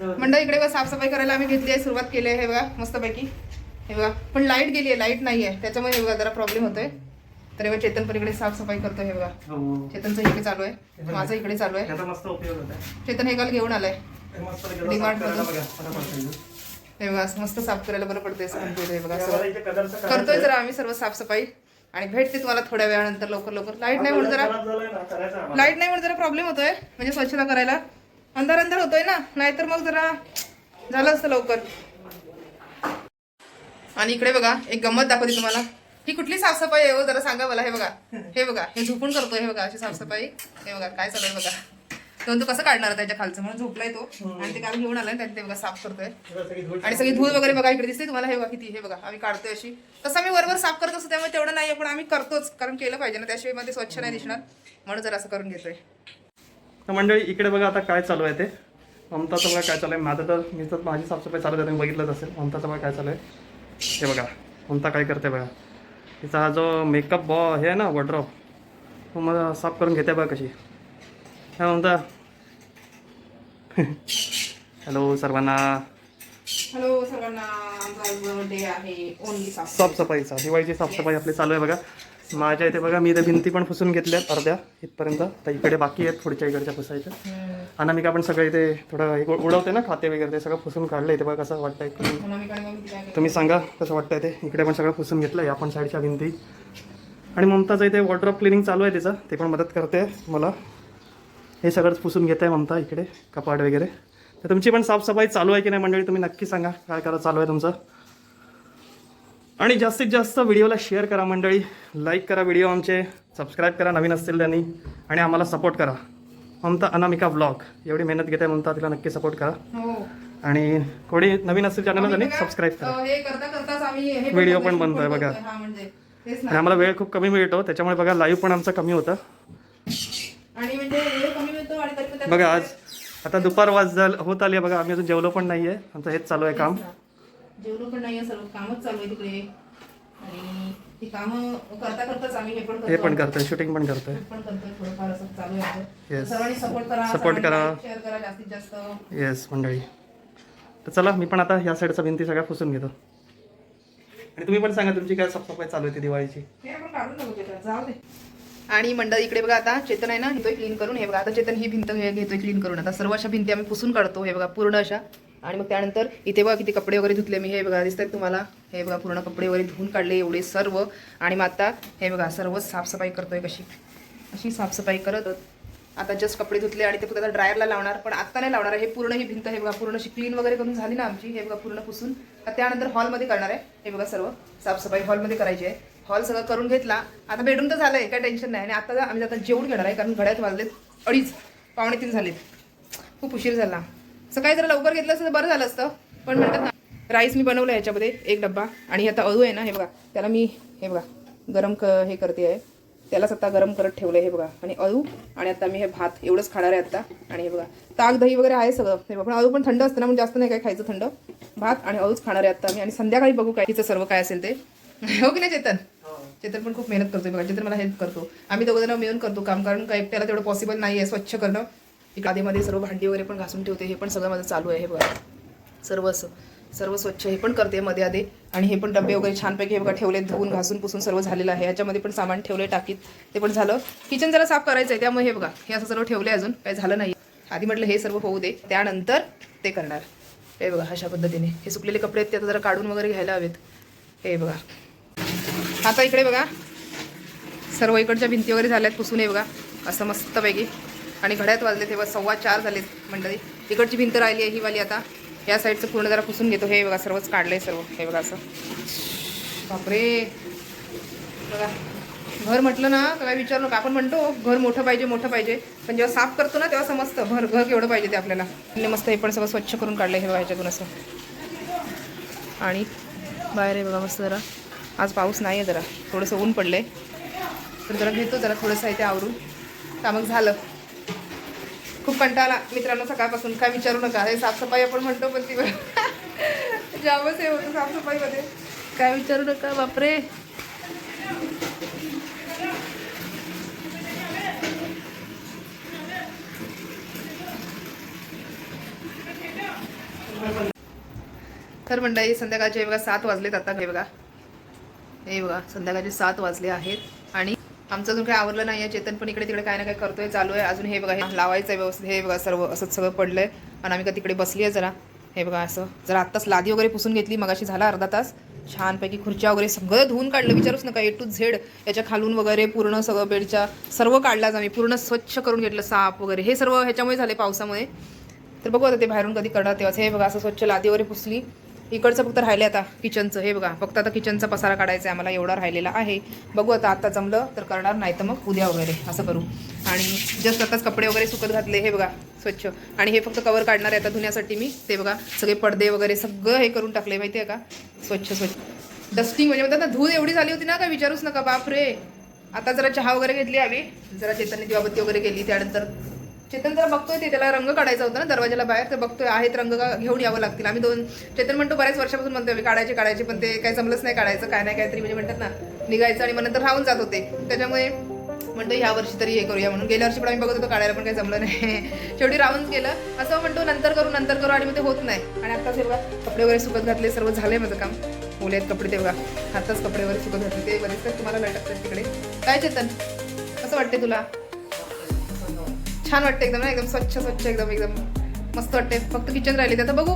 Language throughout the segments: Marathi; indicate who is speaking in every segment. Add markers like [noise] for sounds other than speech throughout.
Speaker 1: मंडळ इकडे बघा साफसफाई करायला आम्ही घेतली आहे सुरुवात केली आहे हे बघा मस्तपैकी. हे बघा पण लाइट गेली आहे लाइट नाही आहे. त्याच्यामुळे हे बघा जरा प्रॉब्लेम होतोय. तर हे चेतन पण इकडे साफसफाई करतोय हे बघा.
Speaker 2: हो.
Speaker 1: चेतनचं इकडे चालू आहे. माझं इकडे चालू आहे. चेतन हे काल घेऊन आलाय.
Speaker 2: पाहिजे.
Speaker 1: हे बघा मस्त साफ करायला बरं पडते असं म्हणतोय हे बघा करतोय जरा आम्ही सर्व साफसफाई. आणि भेटते तुम्हाला थोड्या वेळानंतर लवकर लवकर. लाइट नाही म्हणून जरा. लाइट नाही म्हणून जरा प्रॉब्लेम होतोय. म्हणजे स्वच्छता करायला. अंधार अंधार होतोय ना नाहीतर मग जरा झालं असतं लवकर. आणि इकडे बघा एक गंमत दाखवते तुम्हाला. ही कुठली साफसफाई आहे हो? जरा सांगा मला. हे बघा. हे बघा. हे झोपून करतोय हे बघा अशी साफसफाई. हे बघा काय चालू आहे बघा. तो तो कसं काढणार त्याच्या खालचं? म्हणून झोपलाय तो. आणि ते काल घेऊन आलाय त्यात ते बघा साफ करतोय. आणि सगळी धूळ वगैरे बघा इकडे दिसते तुम्हाला? हे बघा किती? हे बघा आम्ही काढतोय अशी. तसं आम्ही वरवर साफ करत असतो त्यामुळे तेवढं नाही पण आम्ही करतोच. कारण केलं पाहिजे ना त्याशिवायमध्ये स्वच्छ नाही दिसणार. म्हणून जर असं करून घेतोय.
Speaker 2: तर मंडळी इकडे बघा आता काय चालू आहे ते. ममताचं बघा काय चालू आहे. माझं तर मी तर माझी साफसफाई चालू आहे बघितलंच असेल. ममताचं बघा काय चालू आहे. हे बघा ममता काय करते बघा. तिचा हा जो मेकअप बॉ हे आहे ना वॉड्रॉप तो मला साफ करून घेते बघा कशी. काय ममता. हॅलो सर्वांना.
Speaker 1: हॅलो सर्वांना.
Speaker 2: साफसफाईचा दिवाळीची साफसफाई आपली चालू आहे बघा. माझ्या इथे बघा मी इथे भिंती पण पुसून घेतल्यात अर्ध्या. इथपर्यंत. तर इकडे बाकी आहेत पुढच्या इकडच्या पुसायच्या अनामिका पण सगळं इथे थोडं हे उडवते ना खाते वगैरे ते सगळं पुसून काढलं इथे बघा कसं वाटतंय. की तुम्ही सांगा कसं वाटतंय ते. इकडे पण सगळं पुसून घेतलं आहे आपण साईडच्या भिंती. आणि ममताचं इथे वॉटरऑफ क्लिनिंग चालू आहे तिचं. ते पण मदत करते मला. हे सगळंच पुसून घेत आहे ममता इकडे कपाट वगैरे. तर तुमची पण साफसफाई चालू आहे की नाही मंडळी तुम्ही नक्की सांगा. काय करा चालू आहे तुमचं? आणि जास्तीत जास्त व्हिडिओला शेअर करा मंडळी. लाईक करा व्हिडिओ आमचे सबस्क्राईब करा नवीन असतील त्यांनी आणि आम्हाला सपोर्ट करा. ममता अनामिका ब्लॉग एवढी मेहनत घेते म्हणता तिला नक्की सपोर्ट करा.
Speaker 1: हो.
Speaker 2: आणि कोणी नवीन असतील चॅनलला त्यांनी सबस्क्राईब करा.
Speaker 1: करतोय,
Speaker 2: पण
Speaker 1: shoot
Speaker 2: बनतोय बघा.
Speaker 1: म्हणजे
Speaker 2: आणि आम्हाला वेळ खूप कमी मिळतो त्याच्यामुळे बघा लाईव्ह पण आमचं कमी होतं.
Speaker 1: आणि म्हणजे
Speaker 2: बघा आज आता दुपार वाज होत आली आहे बघा आम्ही अजून जेवलो पण नाही आहे आमचं हेच चालू आहे काम.
Speaker 1: जेवलो पण नाही सर्व कामच चालू आहे तिकडे. आणि ती कामं करता करताच आम्ही हे पण
Speaker 2: हे
Speaker 1: करतो.
Speaker 2: पण करतोय शूटिंग पण करतोय.
Speaker 1: पण करतोय थोडंफार असं चालू आहे आमचं.
Speaker 2: Yes.
Speaker 1: सर्वांनी सपोर्ट करा
Speaker 2: Support करा.
Speaker 1: शेअर करा जास्तीत जास्त.
Speaker 2: येस मंडळी. तर चला मी पण आता ह्या साईडचा भिंती सगळ्या पुसून घेतो. आणि तुम्ही पण सांगा तुमची काय साफसफाई चालू होती दिवाळीची?
Speaker 1: हे आपण काढून नको त्याच्यात, जाऊ दे. आणि मंडळ इकडे बघा आता चेतन आहे ना घेतोय क्लीन करून. हे बघा आता चेतन ही भिंत हे घेतोय क्लीन करून. आता सर्व अशा भिंती आम्ही पुसून काढतो हे बघा पूर्ण अशा. आणि मग त्यानंतर इथे बघा किती कपडे वगैरे धुतले मी. हे बघा दिसतात तुम्हाला. हे बघा पूर्ण कपडे वगैरे धुवून काढले एवढे सर्व. आणि मग आता हे बघा सर्व साफसफाई करतोय कशी. अशी साफसफाई करत आता जस्ट कपडे धुतले आणि ते फक्त आता ड्रायरला लावणार. पण आता नाही लावणार. हे पूर्ण ही भिंत हे बघा पूर्ण अशी क्लीन वगैरे करून झाली ना आमची. हे बघा पूर्ण पुसून. त्यानंतर हॉलमध्ये करणार आहे. हे बघा सर्व साफसफाई हॉलमध्ये करायची आहे. हॉल सगळं करून घेतला. आता बेडरूम तर झालंय काय टेन्शन नाही. आणि आता आम्ही आता जेवण घेणार आहे कारण घड्यात वाजलेत अडीच. पावणे तीन झालेत. खूप उशीर झाला. सकाळी जर लवकर घेतलं असतं तर बरं झालं असतं. पण म्हणतात ना राईस मी बनवलं ह्याच्यामध्ये एक डब्बा. आणि आता अळू आहे ना हे बघा. त्याला मी हे बघा गरम क हे करते आहे. त्यालाच आता गरम करत ठेवलं हे बघा. आणि अळू आणि आता मी हे भात एवढंच खाणार आहे आता. आणि हे बघा ताक दही वगैरे आहे सगळं. हे बघा पण अळू पण थंड असतं ना म्हणजे जास्त नाही काय खायचं थंड. भात आणि अळूच खाणार आहे आता मी. आणि संध्याकाळी बघू काय तिचं सर्व काय असेल ते. [laughs] हो की नाही चेतन? चेतन पण खूप मेहनत करतोय बघा. चेतन मला हेल्प करतो. आम्ही दोघं जण मिळून करतो काम कारण काय एकट्याला तेवढं पॉसिबल नाही आहे स्वच्छ करणं. इकडे आधीमध्ये सर्व भांडी वगैरे पण घासून ठेवते हे पण सगळं माझं चालू आहे हे बघा. सर्व असं सर्व स्वच्छ हे पण करते मध्ये आधी आणि हे पण डबे वगैरे छानपैकी हे बघा ठेवले धुवून घासून पुसून सर्व झालेलं आहे. याच्यामध्ये पण सामान ठेवले टाकीत. ते पण झालं. किचन जरा साफ करायचं आहे त्यामुळे हे बघा हे असं सर्व ठेवले अजून काही झालं नाही. आधी म्हटलं हे सर्व होऊ दे त्यानंतर ते करणार. हे बघा अशा पद्धतीने. हे सुकलेले कपडे आहेत ते आता जरा काढून वगैरे घ्यायला हवेत. हे बघा. आता इकडे बघा सर्व इकडच्या भिंती वगैरे झाल्या आहेत पुसून हे बघा. असं मस्तपैकी. आणि घड्यात वाजले तेव्हा सव्वा चार झालेत मंडळी. तिकडची भिंत राहिली आहे ही वाली आता. या साईडचं पूर्ण जरा पुसून घेतो. हे बघा सर्वच काढलंय सर्व. हे बघा असं. बापरे. बघा घर म्हटलं ना तर काय विचारलं का आपण म्हणतो घर मोठं पाहिजे मोठं पाहिजे. पण जेव्हा साफ करतो ना तेव्हा समजतं. घर घर केवढं पाहिजे ते आपल्याला. मस्त हे पण सगळं स्वच्छ करून काढलं हे बघा ह्याच्यातून असं. आणि बाहेर आहे बघा मस्त जरा. आज पाऊस नाही आहे जरा. थोडंसं ऊन पडलं आहे तर जरा घेतो जरा थोडंसं इथे आवरून. का मग झालं. खूप कंटाळा मित्रांनो सकाळपासून काय विचारू नका. हे साफसफाई आपण म्हणतो पण ती जामच हे होतं साफसफाईमध्ये. काय विचारू नका बापरे. तर मंडळी संध्याकाळचे बघा सात वाजलेत आता. हे बघा. हे बघा संध्याकाळचे सात वाजले आहेत. आमचं अजून काही आवरलं नाही आहे चेतन पण इकडे तिकडे काय ना काय करतोय चालू आहे अजून हे बघा हे लावायचं आहे व्यवस्थित. हे बघा सर्व असंच सगळं पडलं आहे आणि आम्ही का तिकडे बसली आहे जरा. हे बघा असं. जरा आत्ताच लादी वगैरे पुसून घेतली. मगाशी झाला अर्धा तास. छानपैकी खुर्च्या वगैरे सगळं धुवून काढलं. विचारूच नका. ए टू झेड याच्या खालून वगैरे पूर्ण सगळं बेडच्या सर्व काढलाच आम्ही. पूर्ण स्वच्छ करून घेतलं साप वगैरे. हे सर्व ह्याच्यामुळे झाले पावसामुळे. तर बघू आता ते बाहेरून कधी करणार तेव्हाच. हे बघा असं स्वच्छ लादी वगैरे पुसली. इकडचं फक्त राहिले आता किचनचं हे बघा फक्त आता किचनचा पसारा काढायचा आहे. आम्हाला एवढा राहिलेला आहे. बघू आता आता जमलं तर करणार नाही तर मग उद्या वगैरे असं करू. आणि जस्ट आताच कपडे वगैरे सुकत घातले हे बघा स्वच्छ. आणि हे फक्त कवर काढणार आहे आता धुण्यासाठी मी. ते बघा सगळे पडदे वगैरे सगळं हे करून टाकले माहिती आहे का? स्वच्छ स्वच्छ. डस्टिंग म्हणजे म्हणतात ना धूळ एवढी झाली होती ना का? विचारूच नका बाप रे आता जरा चहा वगैरे घेतली आम्ही. जरा चेतनने दिवाबत्ती वगैरे केली त्यानंतर चेतन जरा बघतोय ते त्याला रंग काढायचा होता ना दरवाजाला बाहेर तर बघतोय आहेत रंग घेऊन यावं लागतील. आम्ही दोन चेतन म्हणतो बऱ्याच वर्षापासून म्हणतोय आम्ही काढायचे काढायचे पण ते काय जमलंच नाही काढायचं काय नाही काहीतरी म्हणजे म्हणतात ना निघायचं आणि मग नंतर राहून जात होते. त्याच्यामुळे म्हणतो ह्या वर्षी तरी हे करूया म्हणून. गेल्या वर्षी पण आम्ही बघत होतो काढायला पण काही जमलं नाही. [laughs] शेवटी राहून गेलं. असं म्हणतो नंतर करू नंतर करू आणि मग ते होत नाही. आणि आत्ताच हे कपडे वगैरे सुकत घातले सर्व झाले माझं काम. मुले आहेत कपडे तेव्हा आताच आत्ताच कपडे वगैरे सुकत घातले ते बरेच तुम्हाला लटकतात तिकडे. काय चेतन? कसं वाटते तुला? छान वाटतं एकदम ना एकदम स्वच्छ स्वच्छ एकदम एकदम मस्त वाटते फक्त किचन राहिले. तर बघू.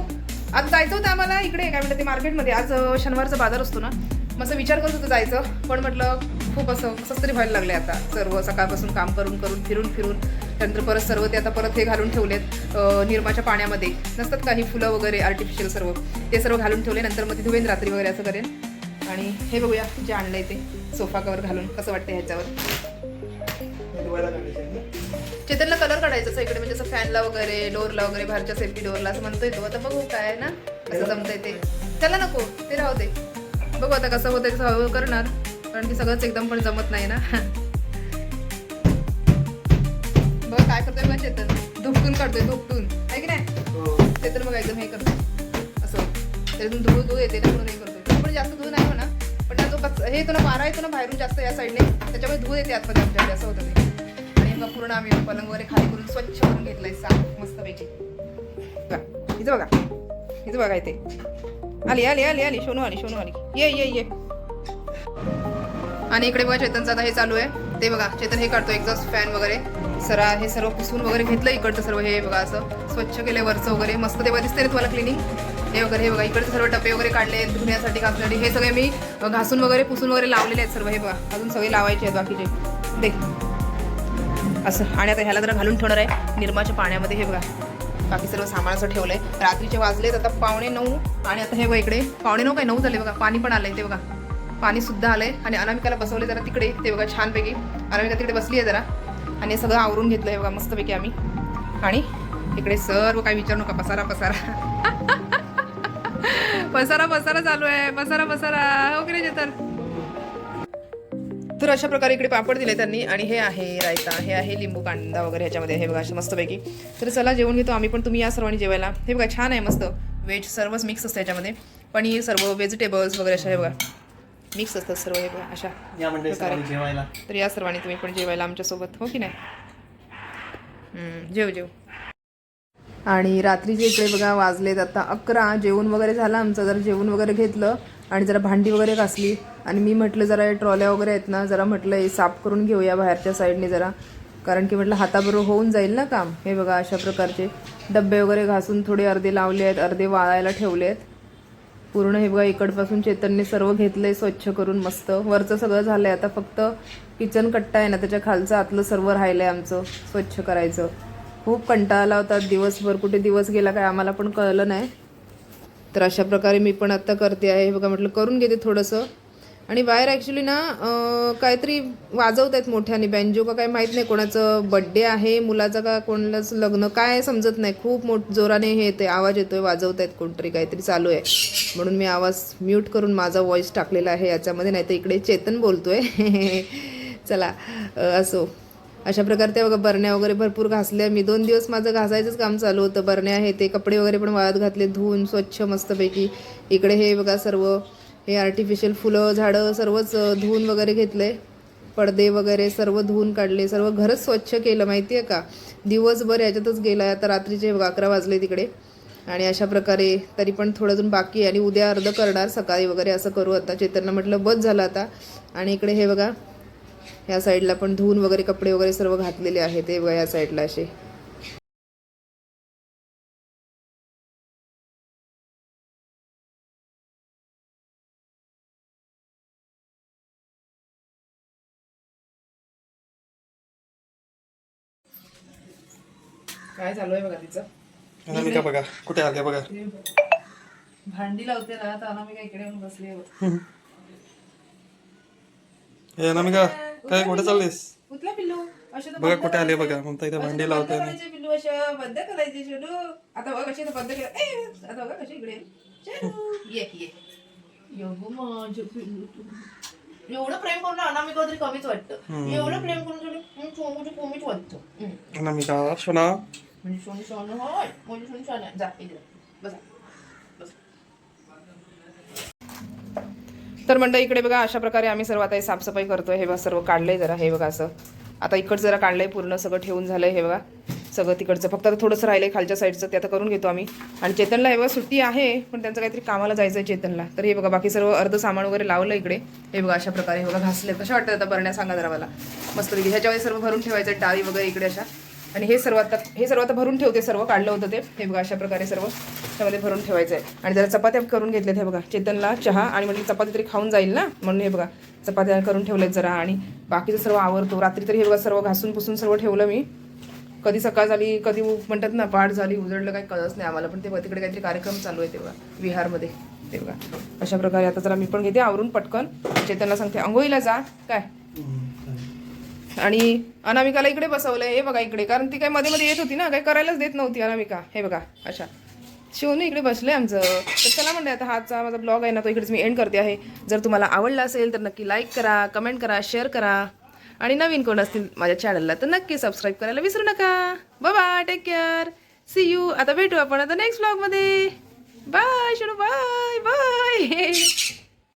Speaker 1: आज जायचं होतं आम्हाला इकडे काय म्हणतात ते मार्केटमध्ये. आज शनिवारचा बाजार असतो ना. मस्त विचार करत होतं जायचं. पण म्हटलं खूप असं कसंच तरी व्हायला लागले आता. सर्व सकाळपासून काम करून करून फिरून फिरून. त्यानंतर परत सर्व ते आता परत हे घालून ठेवलेत अं, निरमाच्या पाण्यामध्ये. नसतात काही फुलं वगैरे आर्टिफिशियल सर्व. ते सर्व घालून ठेवले. नंतर मग ते धुवेन रात्री वगैरे असं करेन. आणि हे बघूया जे आणलंय ते सोफा कवर घालून. कसं वाटतं ह्याच्यावर? काढायचा असं इकडे म्हणजे असं फॅनला वगैरे डोरला वगैरे बाहेरच्या सेफ्टी डोरला असं म्हणतोय तो. आता बघू काय आहे ना कसं जमतंय ते. त्याला नको ते राहू दे. बघू आता कसं होतंय कसं हळूहळू करणार. कारण की सगळंच एकदम पण जमत नाही ना. बघ काय करतोय बघ चेतन. धुपटून काढतोय धुपटून. आहे की नाही? चेतन बघा एकदम हे करतोय असं त्यातून धूळ धूळ येते ना म्हणून हे करतोय. पण जास्त धूळ नाही म्हणा पण जो कच- हे ना वारा येतो ना बाहेरून जास्त या साईडने. त्याच्यामुळे धूळ येते आतमध्ये आमच्याकडे असं होतं ते. मग पूर्ण आम्ही पलंग वगैरे खाली करून स्वच्छ करून घेतलंय साफ मस्तपैकी. बघा इथं बघा. इथं बघा इथे. आली आली आली आली. सोनू आली सोनू आली. ये ये ये. आणि इकडे बघा चेतनचं आता हे चालू आहे. ते बघा चेतन हे काढतो एक्झॉस्ट फॅन वगैरे. सरा हे सर्व पुसून वगैरे घेतलं इकडचं सर्व हे बघा असं. स्वच्छ केलं वरचं वगैरे. मस्त ते दिसते रे तुम्हाला क्लिनिंग हे वगैरे हे बघा इकडचे सर्व टप्पे वगैरे काढले धुण्यासाठी घासण्यासाठी. हे सगळे मी घासून वगैरे पुसून वगैरे लावलेले आहेत सर्व हे बघा. अजून सगळे लावायचे आहेत बाकीचे. दे. असं. आणि आता ह्याला जरा घालून ठेवणार आहे. निर्माच्या पाण्यामध्ये हे बघा. बाकी सर्व सामान असं आहे रात्रीचे वाजलेत आता पावणे नऊ. आणि आता हे बघा इकडे. पावणे नऊ काय? नऊ झाले बघा. पाणी पण आलंय ते बघा. पाणी सुद्धा आलंय. आणि अनामिकाला बसवले जरा तिकडे. ते बघा छानपैकी. अनामिका तिकडे बसली आहे जरा. आणि हे सगळं आवरून घेतलंय बघा. मस्तपैकी आम्ही. आणि इकडे सर्व काय विचारू नका. पसारा पसारा. [laughs] पसारा पसारा चालू आहे. पसारा पसारा. हो की नाही चेतन? तर अशा प्रकारे इकडे पापड दिले त्यांनी. आणि हे आहे रायता हे आहे लिंबू कांदा वगैरे ह्याच्यामध्ये. हे बघा असं मस्तपैकी. तर चला जेवण घेतो आम्ही पण. तुम्ही या सर्वांनी जेवायला. हे बघा छान आहे मस्त. व्हेज सर्वच मिक्स असतं याच्यामध्ये पनीर सर्व व्हेजिटेबल्स वगैरे अशा हे बघा. मिक्स असतात सर्व हे बघा अशा.
Speaker 2: जेवायला.
Speaker 1: तर या सर्वांनी तुम्ही पण जेवायला आमच्यासोबत हो की नाही? हम्म, जेव जेव. आणि रात्रीचे इकडे बघा वाजलेत आता अकरा जेवण वगैरे झालं आमचं. जरा जेवण वगैरे घेतलं आणि जरा भांडी वगैरे घासली. आणि मी म्हटलं जरा हे ट्रॉल्या वगैरे आहेत ना जरा म्हटलं हे साफ करून घेऊया बाहेरच्या साईडने जरा. कारण की म्हटलं हाताबरोबर होऊन जाईल ना काम. हे बघा अशा प्रकारचे डब्बे वगैरे घासून थोडे अर्धे लावले आहेत अर्धे वाळायला ठेवले आहेत. पूर्ण हे बघा इकडपासून चेतनने सर्व घेतलंय स्वच्छ करून मस्त. वरचं सगळं झालंय. आता फक्त किचन कट्टा आहे ना त्याच्या खालचं आतलं सर्व राहिलंय आमचं स्वच्छ करायचं. खूप कंटाळा आला होता. दिवसभर कुठे दिवस गेला काय आम्हाला पण कळलं नाही. तर अशा प्रकारे मी पण आत्ता करते आहे. हे बघा म्हटलं करून घेते थोडंसं. आणि बाहेर ॲक्च्युली ना काहीतरी वाजवत आहेत मोठ्याने. बँजो का काय माहीत नाही कोणाचं बड्डे आहे मुलाचं का कोणालाच लग्न काय समजत नाही. खूप मोठ जोराने हे येते आवाज येतोय वाजवत आहेत कोणतरी काहीतरी चालू आहे. म्हणून मी आवाज म्यूट करून माझा व्हॉइस टाकलेला आहे याच्यामध्ये. नाही तर इकडे चेतन बोलतो आहे [laughs] चला असो. अशा प्रकारे त्या बघा बरण्या वगैरे भरपूर घासल्या. मी दोन दिवस माझं घासायचंच काम चालू होतं. बरण्या हे ते कपडे वगैरे पण वाळत घातले धुवून स्वच्छ मस्तपैकी. इकडे हे बघा सर्व हे आर्टिफिशियल फुलं झाडं सर्वच धुवून वगैरे घेतले. पडदे वगैरे सर्व धुवून काढले. सर्व घरच स्वच्छ केलं माहिती आहे का? दिवसभर याच्यातच गेला. आता रात्रीचे बघा अकरा वाजले तिकडे. आणि अशा प्रकारे तरी पण थोडं अजून बाकी आहे. आणि उद्या अर्ध करणार सकाळी वगैरे असं करू आता. चेतनला म्हटलं बस झालं आता. आणि इकडे हे बघा ह्या साईडला पण धुवून वगैरे कपडे वगैरे सर्व घातलेले आहेत ते बघा ह्या साईडला असे. काय चालू आहे बघा तिचं?
Speaker 2: अनामिका बघा कुठे आल्या बघा?
Speaker 1: भांडी लावते ना तर अनामिका इकडे येऊन बसली
Speaker 2: हे अनामिका काय कुठे चाललीस?
Speaker 1: कुठला पिल्लू?
Speaker 2: बघा कुठे आले. बघा. ममता इथे भांडी लावते
Speaker 1: पिल्लू अशा बंद करायचे शेडू आता बघ कशी बंद केलं. आता बघा कशी इकडे ये ये. एवढं माझं पिल्लू तू. एवढं प्रेम करून अनामिका तरी कमीच वाटतं. एवढं प्रेम करून छोमूचं कमीच वाटतं.
Speaker 2: अनामिका सोना
Speaker 1: म्हणजे सोनी सोनं होय. म्हणजे सोनी. जा इकडे. बसा. तर मंडळी इकडे बघा अशा प्रकारे आम्ही सर्व आता हे साफसफाई करतोय. हे बघा सर्व काढलंय जरा हे बघा असं. आता इकडचं जरा काढलंय पूर्ण सगळं ठेवून झालंय हे बघा. सगळं तिकडचं. फक्त आता थोडंसं राहिलंय खालच्या साईडचं ते आता करून घेतो आम्ही. आणि चेतनला हे बघा सुट्टी आहे पण त्यांचं काहीतरी कामाला जायचं आहे चेतनला. तर हे बघा बाकी सर्व अर्ध सामान वगैरे लावलं इकडे. हे बघा अशा प्रकारे हे बघा घासले कशा वाटतं आता बरण्या सांगा जरा मला. मस्त ह्याच्यामध्ये सर्व भरून ठेवायचं डाळी वगैरे इकडे अशा. आणि हे सर्व आता हे सर्व आता भरून ठेवते सर्व काढलं होतं ते. हे बघा अशा प्रकारे सर्व त्यामध्ये भरून ठेवायचं आहे. आणि जरा चपात्या करून घेतल्यात हे बघा चेतनला चहा आणि म्हणजे चपाती तरी खाऊन जाईल ना? म्हणून हे बघा चपात्या करून ठेवल्यात जरा. आणि बाकीचं सर्व आवरतो. रात्री तरी हे बघा सर्व घासून पुसून सर्व ठेवलं मी. कधी सकाळ झाली कधी म्हणतात ना पाठ झाली उजळलं काही कळच नाही आम्हाला. पण ते तिकडे काहीतरी कार्यक्रम चालू आहे तेव्हा विहारमध्ये. ते बघा. अशा प्रकारे आता जरा मी पण घेते आवरून पटकन. चेतनला सांगते आंघोळीला जा. काय? आणि अनामिकाला इकडे बसवलंय. हे बघा इकडे. कारण ती काय मध्ये मध्ये येत होती ना. काही करायलाच देत नव्हती अनामिका. हे बघा. अशा शिवने इकडे बसले आमचं. तर चला म्हणजे आता हाचा माझा ब्लॉग आहे ना तो इकडेच मी एंड करते आहे. जर तुम्हाला आवडला असेल तर नक्की लाईक करा कमेंट करा शेअर करा. आणि नवीन कोण असतील माझ्या चॅनलला तर नक्की सबस्क्राईब करायला विसरू नका. Bye take care see you आता भेटू आपण आता नेक्स्ट ब्लॉगमध्ये बाय शिडू बाय बाय